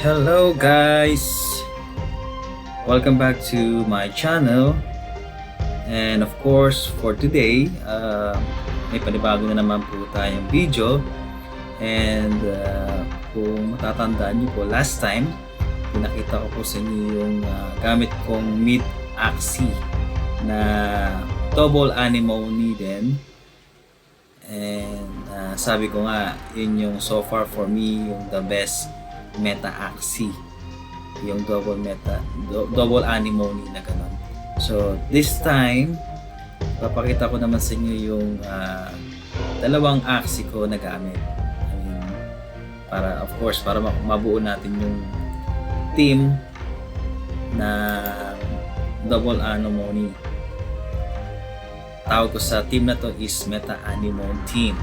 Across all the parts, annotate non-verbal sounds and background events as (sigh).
Hello guys! Welcome back to my channel. And of course, for today, uh, may panibago na naman po tayong video. And uh, kung matatandaan niyo po, last time, pinakita ko po sa inyo yung uh, gamit kong mid axi na double anemone din. And uh, sabi ko nga, yun yung so far for me, yung the best meta axi yung double meta do- double anemone na ganun. So this time papakita ko naman sa inyo yung ah, dalawang axi ko na gamit. I mean, para of course para ma- mabuo natin yung team na double anemone tawag ko sa team na to is meta anemone team.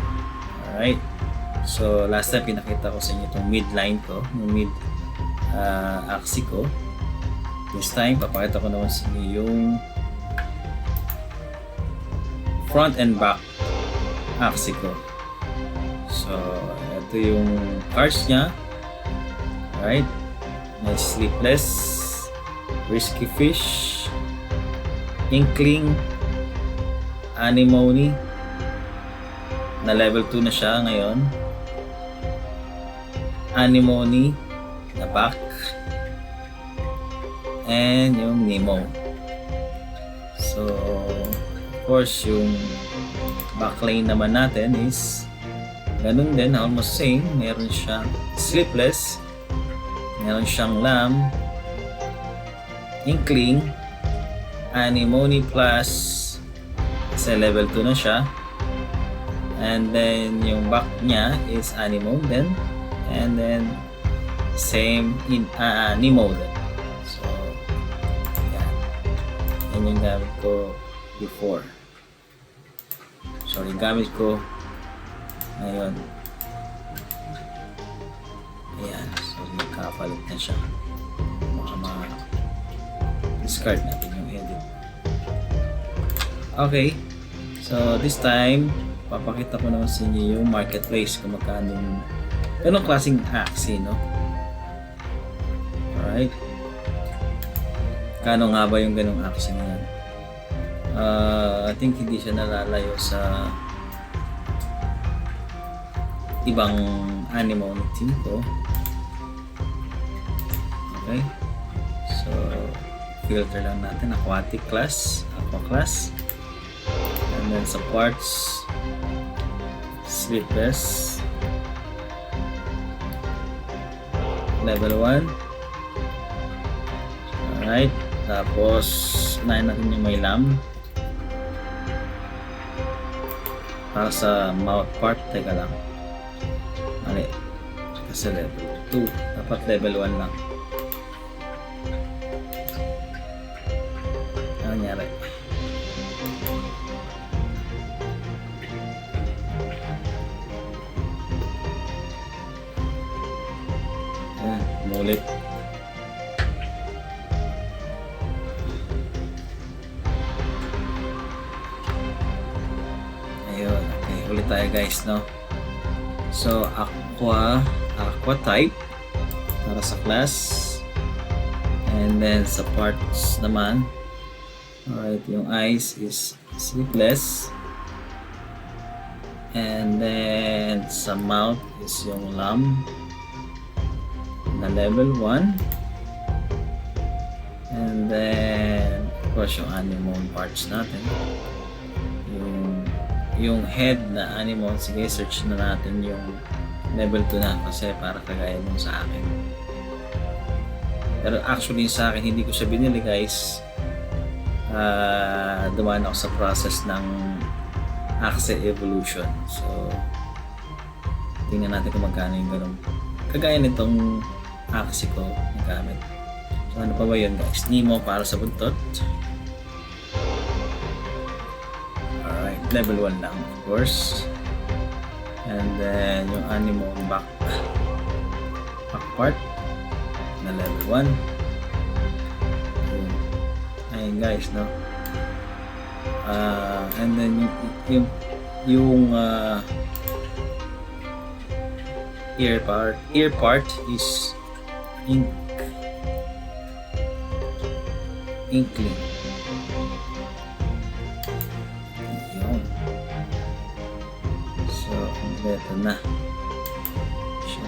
Alright So, last time pinakita ko sa inyo itong midline ko, yung mid uh, axis ko. This time, papakita ko naman sa inyo yung front and back axis ko. So, ito yung cars niya. Alright. May sleepless, risky fish, inkling, anemone, na level 2 na siya ngayon anemone na back. And yung Nemo. So of course yung backlane naman natin is ganun din almost same. Meron siyang sleepless. Meron siyang lamb. Inkling. Anemone plus sa level 2 na siya. And then yung back niya is anemone din and then same in uh, Nemo din. So, yan. Yan yung gamit ko before. Sorry, gamit ko ngayon. Ayan. So, nagkapalit na siya. Baka ma-discard natin yung edit. Okay. So, this time, papakita ko naman sa inyo yung marketplace kung magkano yung ganong klaseng axi, no? Alright. Kano nga ba yung ganong axi na yan? Uh, I think hindi siya nalalayo sa ibang animal na team ko. Okay. So, filter lang natin. Aquatic class, aqua class. And then sa parts, sleepless, level 1 alright tapos unahin natin yung may lamb. Para sa mouth part teka lang. Mali. Kasi level 2 dapat level 1 lang aqua type? Para sa class. And then sa parts naman, alright, yung eyes is sleepless. And then sa mouth is yung lamb na level 1 and then of course yung anemone parts natin. Yung yung head na anemone sige search na natin yung level 2 na kasi para kagaya nung sa akin pero actually sa akin hindi ko siya binili guys uh, dumaan ako sa process ng Axe Evolution so tingnan natin kung magkano yung ganun kagaya nitong axi ko na gamit. So ano pa ba yun guys? Nemo para sa buntot. Alright, level 1 lang of course. And then yung animal back back part na level 1. Ayun. Guys, no? Uh, and then yung yung, yung uh, ear part ear part is ink inkling na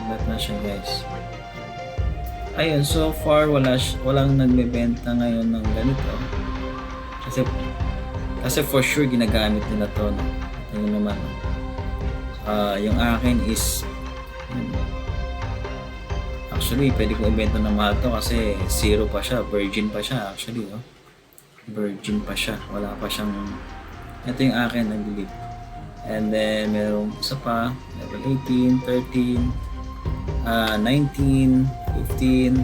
kompleto na siya guys ayun so far wala walang nagbebenta ngayon ng ganito kasi kasi for sure ginagamit nila to no? Tingnan naman? Ah, yung akin is actually pwede kong ibenta ng mahal to kasi zero pa siya virgin pa siya actually no? virgin pa siya wala pa siyang ito yung akin I believe and then merong isa pa level 18 13 ah 19 15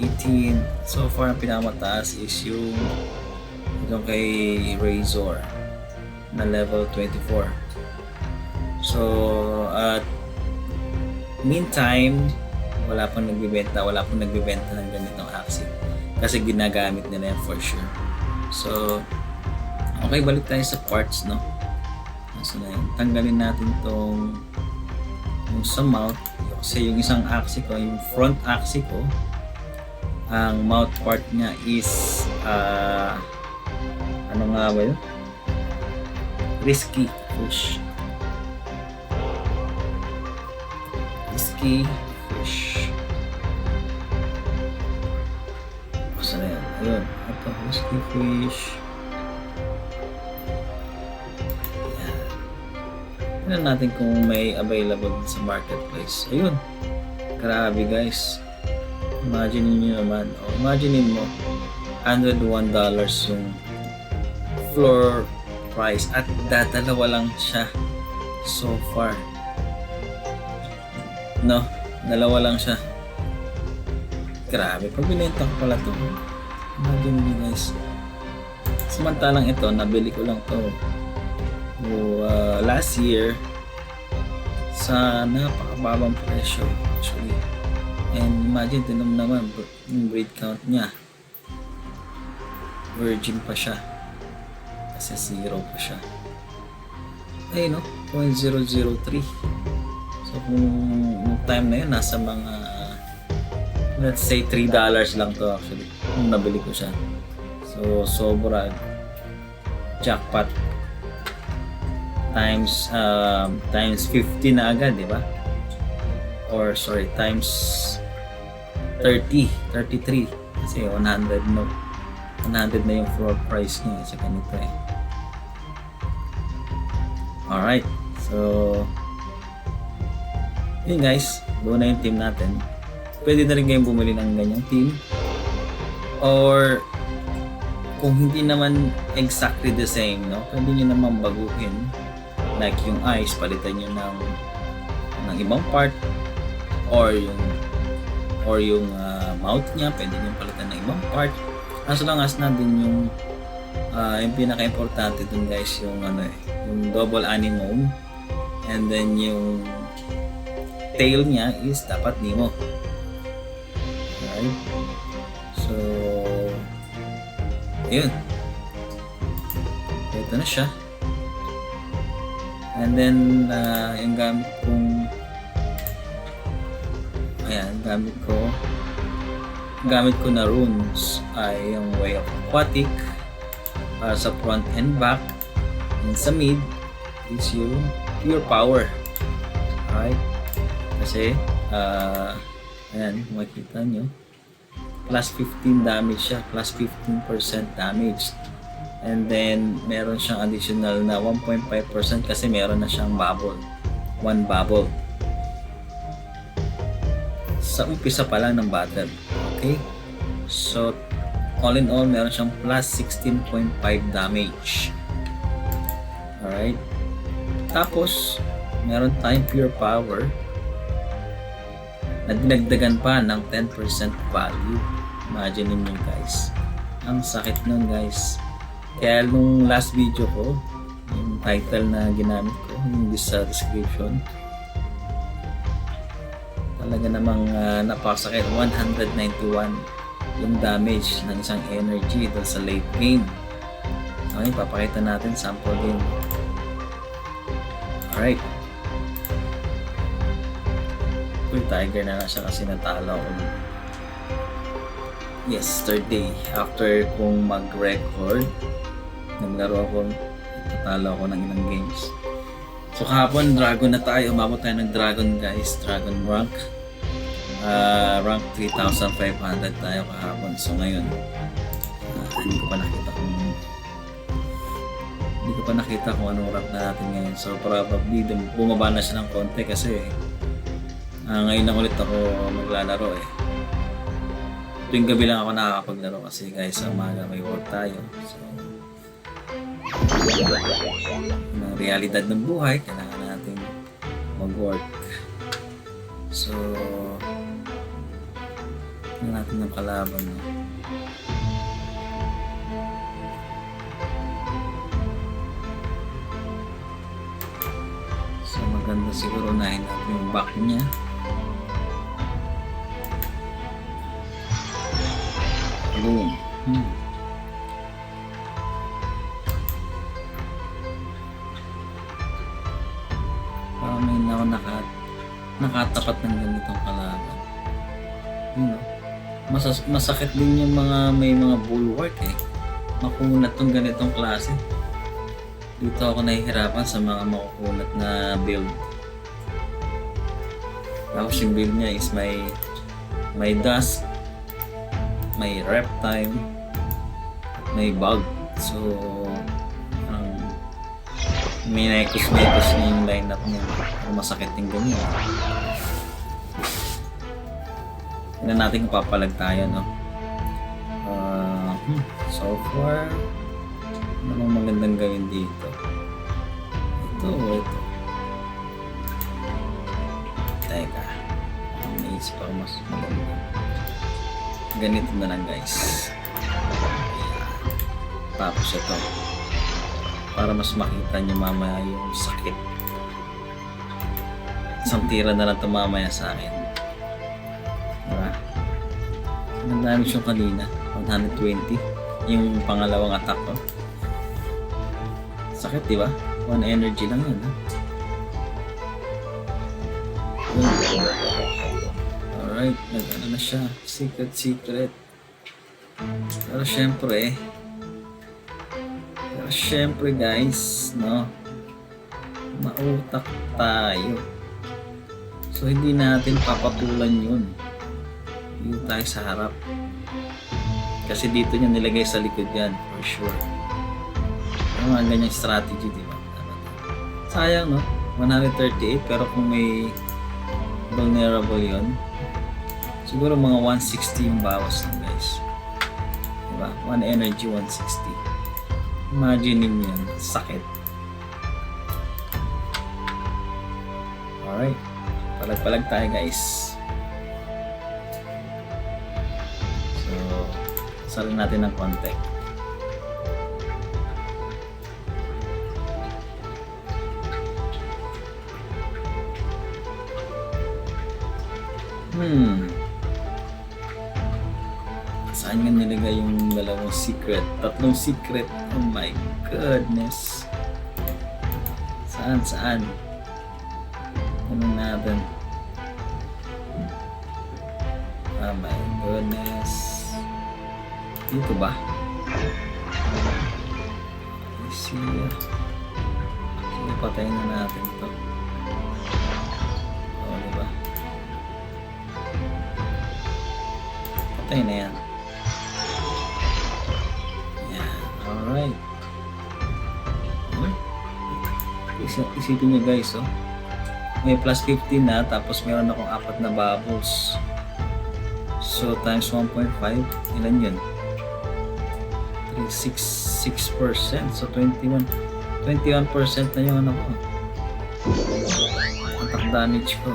18 so far ang pinakamataas is yung yung kay Razor na level 24 so at meantime wala pang nagbibenta wala pang nagbibenta ng ganitong Axie kasi ginagamit nila yan for sure. So okay balik tayo sa parts no so na yun. Tanggalin natin tong yung sa mouth. Kasi yung isang axle ko yung front axle ko ang mouth part niya is ah ano nga ba yun? Risky fish. Risky fish. Basta na yan ayun. Ito risky fish tignan natin kung may available sa marketplace. Ayun. Grabe guys. Imagine niyo naman. Oh, imagine mo $101 yung floor price at dadalawa lang siya so far. No? Dalawa lang siya. Grabe pag binenta ko pala to. Imagine nyo guys. Samantalang ito nabili ko lang to o, uh, last year sa napakababang presyo actually. And imagine tinom naman yung breed count niya. Virgin pa siya. Kasi zero pa siya. Ay no? 0.003 so kung nung time na yun nasa mga let's say 3 dollars lang to actually nung nabili ko siya. So sobra jackpot times um, times 50 na agad di ba? Or sorry times 30 33 kasi 100 no 100 na yung floor price niya sa ganito eh. Alright so yun guys doon na yung team natin. Pwede na rin kayong bumili ng ganyang team. Or kung hindi naman exactly the same no? Pwede nyo naman baguhin like yung eyes palitan nyo ng ng ibang part or yung or yung ah, mouth niya pwede nyo palitan ng ibang part. As long as nandun yung ah, yung pinaka-importante dun guys yung ano eh yung double anemone and then yung tail niya is dapat Nemo right so ayun. Ito na siya and then ah, yung gamit kong ayan gamit ko gamit ko na runes ay yung way of aquatic para sa front and back. And sa mid is yung pure power. Alright? Kasi ah ayan makikita nyo. Plus 15 damage siya. Plus 15% damage and then meron siyang additional na 1.5% kasi meron na siyang bubble. One bubble. Sa umpisa pa lang ng battle. Okay? So all in all meron siyang plus 16.5 damage. Alright? Tapos meron tayong pure power na dinagdagan pa ng 10% value. Imagine niyo guys. Ang sakit nun guys kaya nung last video ko yung title na ginamit ko yung sa description talaga namang ah, napakasakit. 191 yung damage ng isang energy doon sa late game. Okay papakita natin sample game alright. Uy, tiger na lang siya kasi natalo ako. Yesterday, after kong mag-record, naglaro ako, natalo ako ng ilang games. So kahapon, dragon na tayo. Umabot tayo ng dragon guys. Dragon rank. Ah, rank 3,500 tayo kahapon. So ngayon, ah, hindi ko pa nakita kung hindi ko pa nakita kung anong rank na natin ngayon. So probably bumaba na siya ng konti kasi ah, ngayon lang ulit ako maglalaro eh. Tuwing gabi lang ako nakakapaglaro kasi guys sa umaga may work tayo. So ng realidad ng buhay, kailangan natin mag-work. So, tingnan natin ng kalaban. No? So, maganda siguro na natin yung back niya. Boom. Hmm. Nakatapat ng ganitong kalaban. Know, masas, masakit din yung mga may mga bulwark eh. Makunat tong ganitong klase. Dito ako nahihirapan sa mga makukunat na build. Tapos yung build niya is may may dust, may reptile, may bug. So, ang may naikos-naikos na yung lineup niya. Masakit yung ganyan. Tignan natin kung papalag tayo, no? Uh, so far, ano bang magandang gawin dito? Ito ito? Teka, naisip ako mas maganda. Ganito na lang guys. Tapos ito para mas makita niyo mamaya yung sakit. Isang tira na lang ito mamaya sa akin. Damage yung kanina. 120. Yung pangalawang attack ko. Sakit, di ba? One energy lang yun. Ha? Alright, nag-ano na siya. Secret, secret. Pero syempre, pero syempre guys, no? Mautak tayo. So hindi natin papatulan yun. Dito tayo sa harap. Kasi dito niya nilagay sa likod yan, for sure. Yung mga ganyang strategy, di ba? Sayang, no? 138, pero kung may vulnerable yon siguro mga 160 yung bawas lang, guys. Diba? One energy, 160. Imagine niyo yan. Sakit. Alright. Palag-palag tayo guys. Salin natin ng konti. Hmm. Saan nga nilagay yung dalawang secret? Tatlong secret. Oh my goodness. Saan? Saan? Tanong natin. Dito ba? See. Sige, patayin na natin ito. Oh, diba? Patay na yan. Yan. Alright. Hmm? Is- isipin nyo guys, oh. May plus 15 na, tapos meron akong apat na bubbles. So, times 1.5, ilan yun? 6, 6%. So, 21, 21% na yung ano ko. Attack damage ko.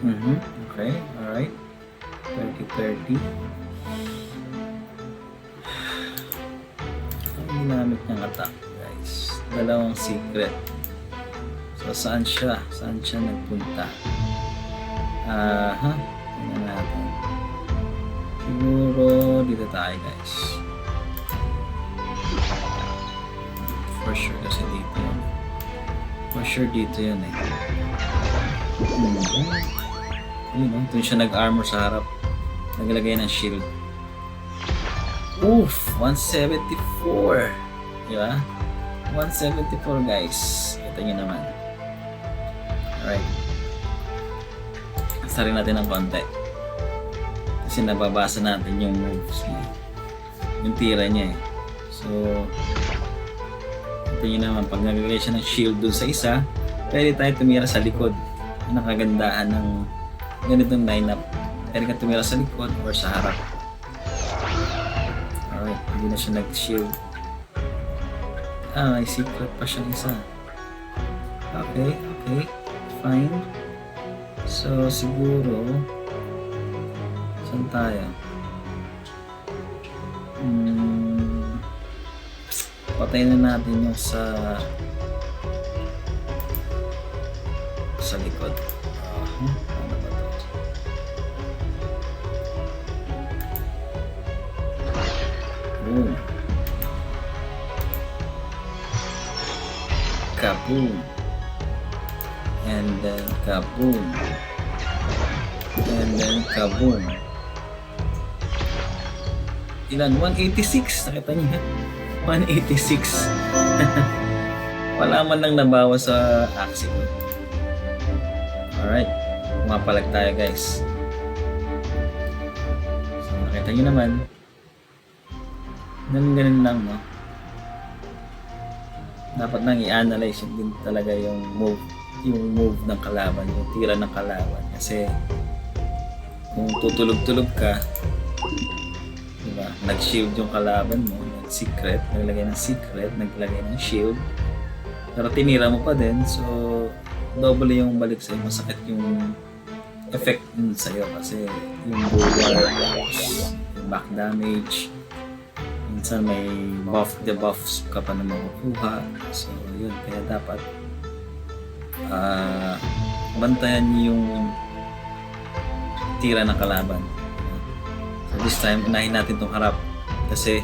Mhm, okay, alright. 30-30. Ang ginamit niyang attack, guys. Dalawang secret. So, saan siya? Saan siya nagpunta? Aha, tingnan natin. Siguro dito tayo, guys. For sure kasi dito. For sure dito yun eh. Hmm. Yun oh, dun siya nag-armor sa harap. Naglagay ng shield. Oof! 174! Di ba? 174 guys. Ito nyo naman. Alright. Basta rin natin ng konti. Kasi nababasa natin yung moves niya. Yung tira niya eh. So, ito nyo naman. Pag naglagay siya ng shield dun sa isa, pwede tayo tumira sa likod. Yung nakagandahan ng ganitong lineup. Pwede ka tumira sa likod or sa harap. Alright, hindi na siya nag-shield. Ah, may secret pa siyang isa. Okay, okay. Fine. So, siguro... Saan tayo? Hmm... Patayin na natin yung sa... sa likod. Ah, ano ba. Kaboom. And then kaboom. And then kaboom. Ilan? 186. Nakita niyo? 186. (laughs) Wala man lang nabawas sa ko. Alright. Pumapalag tayo guys. So nakita niyo naman. Ganun ganun lang no. Dapat nang i-analyze din talaga yung move yung move ng kalaban, yung tira ng kalaban. Kasi kung tutulog-tulog ka? Nag-shield yung kalaban mo, nag-secret, naglagay ng secret, naglagay ng shield. Pero tinira mo pa din, so double yung balik sa'yo, masakit yung effect dun sa'yo kasi yung tapos yung back damage, minsan may buff debuffs ka pa na makukuha. So, yun. Kaya dapat ah bantayan yung tira ng kalaban. This time, unahin natin itong harap. Kasi,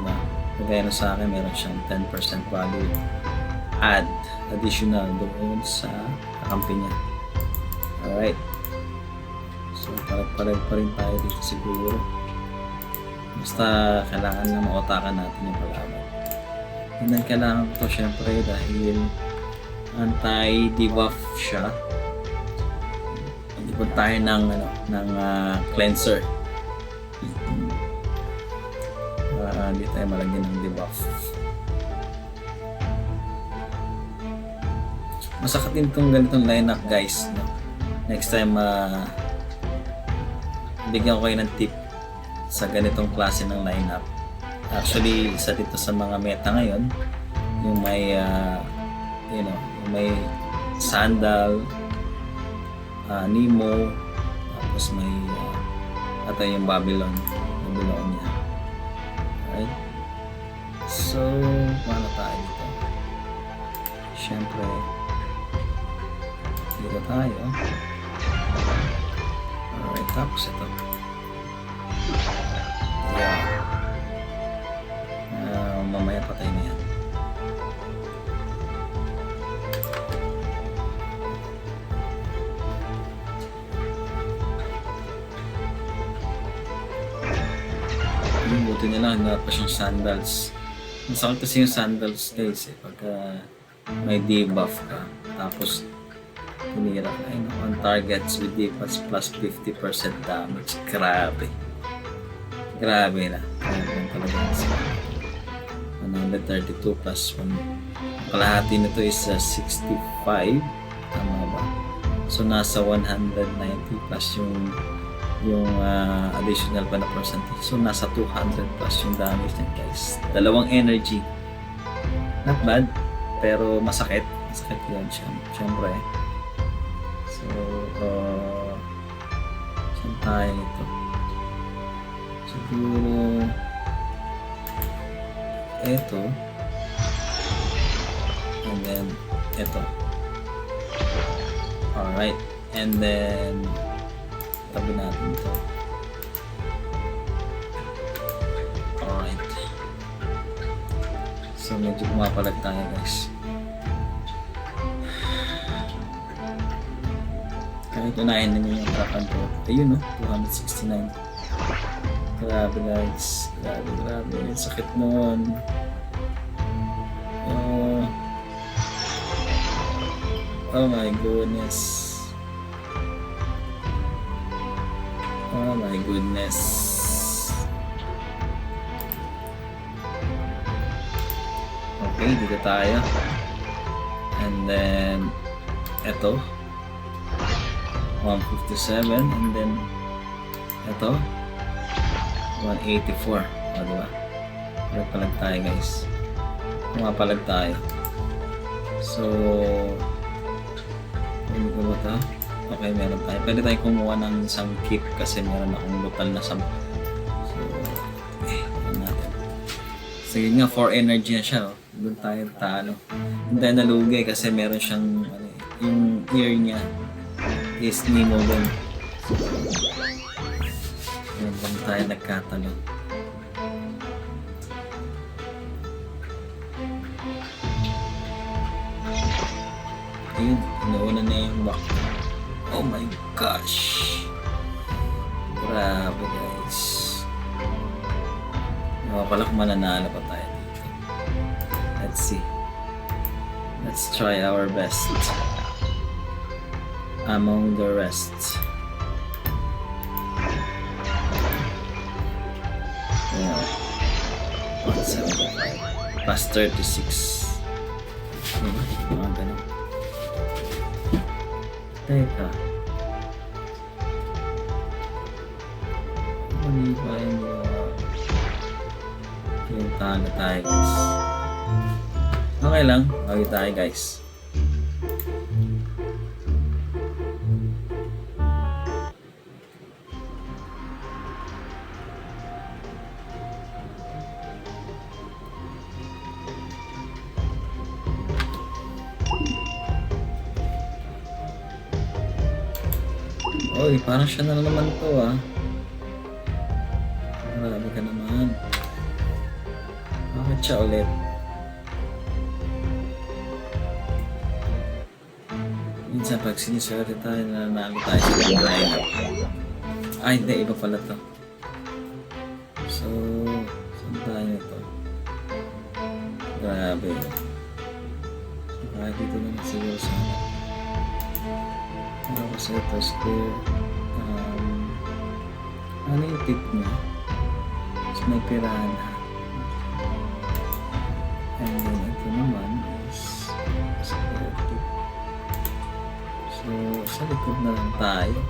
diba, kagaya na sa akin, meron siyang 10% value add additional doon sa kakampi niya. Alright. So, palag-palag pa rin tayo dito siguro. Basta kailangan na maotakan natin yung kalaban. And then kailangan ko to syempre dahil anti-debuff siya. Hindi tayo ng, ano, ng ah, cleanser. Para hindi tayo malagyan ng debuff. Masakit din itong ganitong lineup guys. No? Next time, ah, bigyan ko kayo ng tip sa ganitong klase ng lineup. Actually, isa dito sa mga meta ngayon, yung may, ah, you know, yung may sandal, ah, Nemo, tapos may, uh, ata yung Babylon, Babylonia. Alright? So, paano tayo dito? Siyempre, dito tayo. Alright, tapos ito. Yeah. Ah, mamaya patay na buti nila, hindi pa siyang sandals. Masakit kasi yung sandals guys eh, pagka may debuff ka. Tapos, tinira ka, ay no, on targets with defense plus 50% damage. Grabe. Grabe na. Grabe na talaga. Kasi 132 plus 1. Ang kalahati nito is uh, 65. Tama ba? So, nasa 190 plus yung yung ah, additional pa na percentage. So, nasa 200 plus yung damage niya guys. Dalawang energy. Not bad. Pero masakit. Masakit yun siya. Siyempre. So, uh, saan tayo nito? Siguro, eto. And then, eto. Alright. And then, tabi natin ito. Alright. So medyo pumapalag tayo guys. Kahit unahin na niyo yung harapan ko. Ayun no, 269. Grabe guys. Grabe, grabe. Sakit noon. Oh. oh my goodness. My goodness. Okay, dito tayo. And then, eto. 157. And then, eto. 184. O, diba? Pumapalag tayo, guys. Pumapalag tayo. So, ano ba ito? Okay, meron tayo. Pwede tayo kumuha ng isang kit kasi meron akong total na 10. So, eh, ano natin. So, yun nga, for energy na siya. Oh. Doon tayo talo. Doon tayo nalugay kasi meron siyang, ano, eh, yung ear niya is Nemo doon. Yun, doon tayo nagkatalo. Ayun, inuuna na yung back. Oh my gosh! Grabe guys. Nawa pala kung mananalo pa tayo dito. Let's see. Let's try our best. Among the rest. Yeah. 175. Plus 36. Diba? Mga ganun. Teka. Ba yung yung talo tayo guys? Okay lang. Lagi tayo guys. Oy, parang siya na naman to ah. Siya ulit? Minsan pag siniswerte tayo, nananalo tayo sa lineup. Ay, hindi. Iba pala to. So, saan tayo ito? Grabe. Kahit dito naman siguro sana. Tapos ito, square. Um, ano yung tip niya? Tapos may pirana. And ito naman is tip. So, sa likod na lang tayo.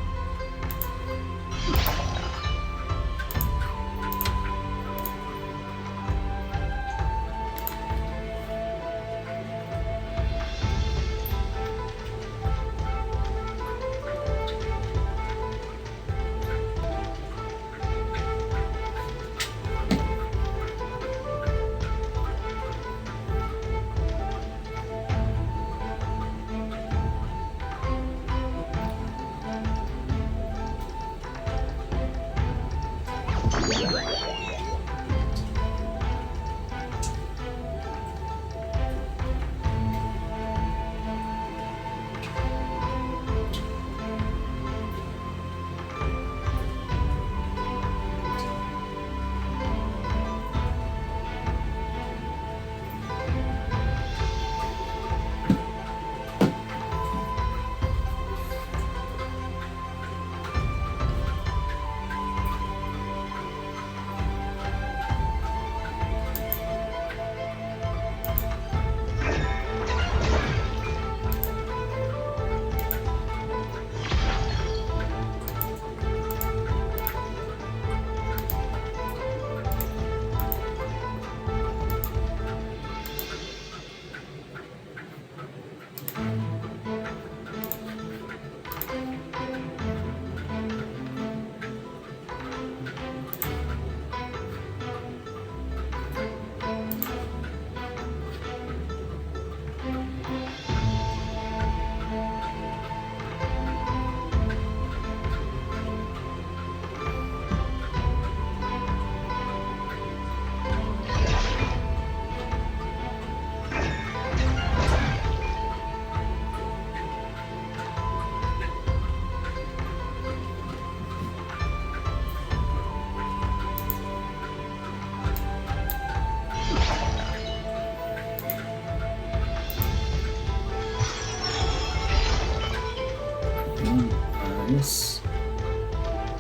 Yes.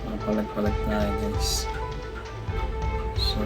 Makapalag-palag tayo guys. So,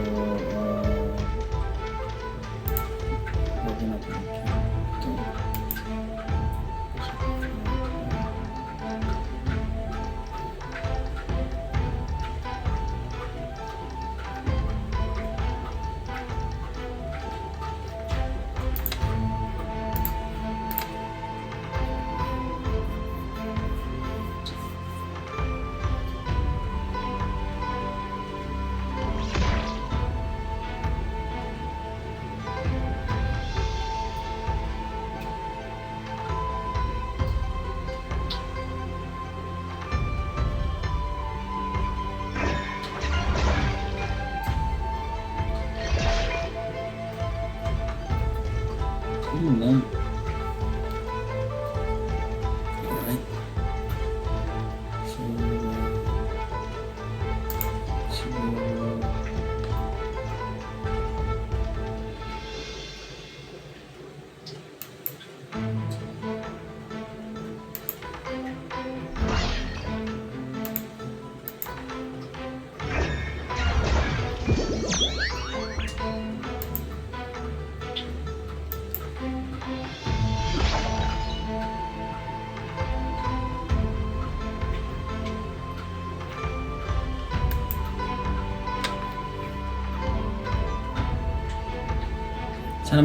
Yun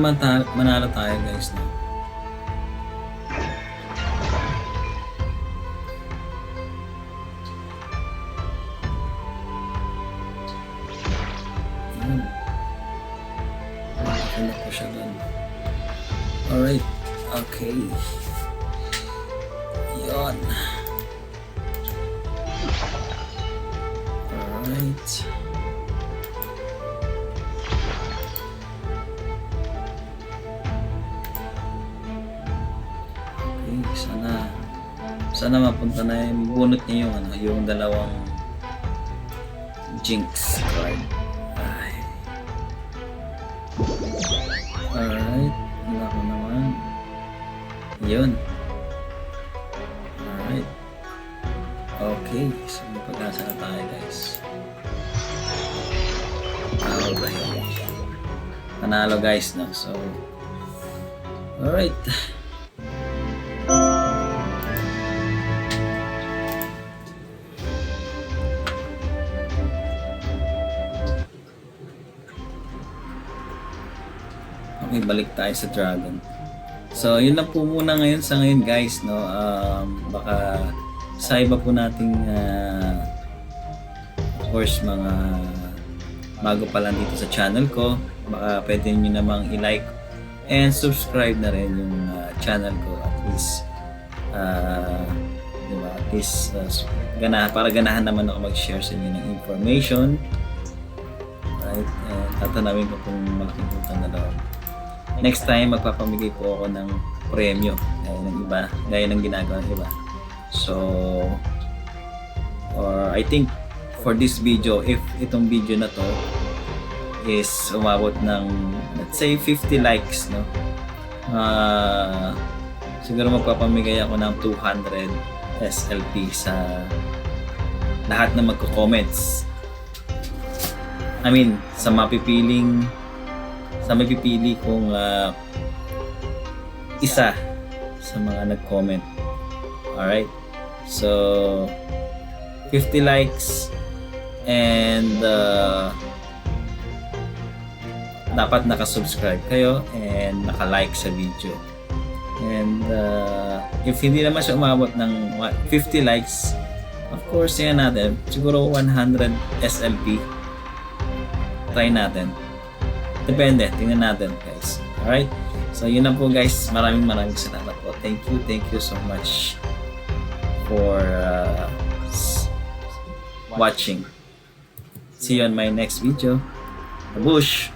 sana man ta- manalo tayo guys na siya dun. Alright. Okay. Yun. Alright. Sana mapunta na yung bunot niya yung ano, yung dalawang jinx card. Ay. Alright, wala ko naman. Yun. Alright. Okay, so may pag-asa na tayo guys. Alright. Panalo guys, no? So, alright. Okay, balik tayo sa Dragon. So, yun lang po muna ngayon sa ngayon guys, no? Um, baka sa iba po nating ah, of course mga bago pa lang dito sa channel ko, baka pwede nyo namang i-like and subscribe na rin yung ah, channel ko. At least ah, di ba, at least ah, gana, para ganahan naman ako mag-share sa inyo ng information. Right, and tatanawin ko kung magpintutan na daw next time magpapamigay po ako ng premyo gaya ng iba gaya ng ginagawa ng iba. So or I think for this video if itong video na to is umabot ng let's say 50 likes no? Ah, siguro magpapamigay ako ng 200 SLP sa lahat na magko-comments. I mean sa mapipiling sa mapipili kong ah, isa sa mga nag-comment. Alright? So, 50 likes and uh, dapat nakasubscribe kayo and naka-like sa video. And uh, if hindi naman siya umabot ng wa- 50 likes, of course, yan natin. Siguro 100 SLP. Try natin. Depende. Tingnan natin, guys. Alright? So, yun lang po, guys. Maraming maraming salamat po. Thank you. Thank you so much for uh, watching. See you on my next video. Bush!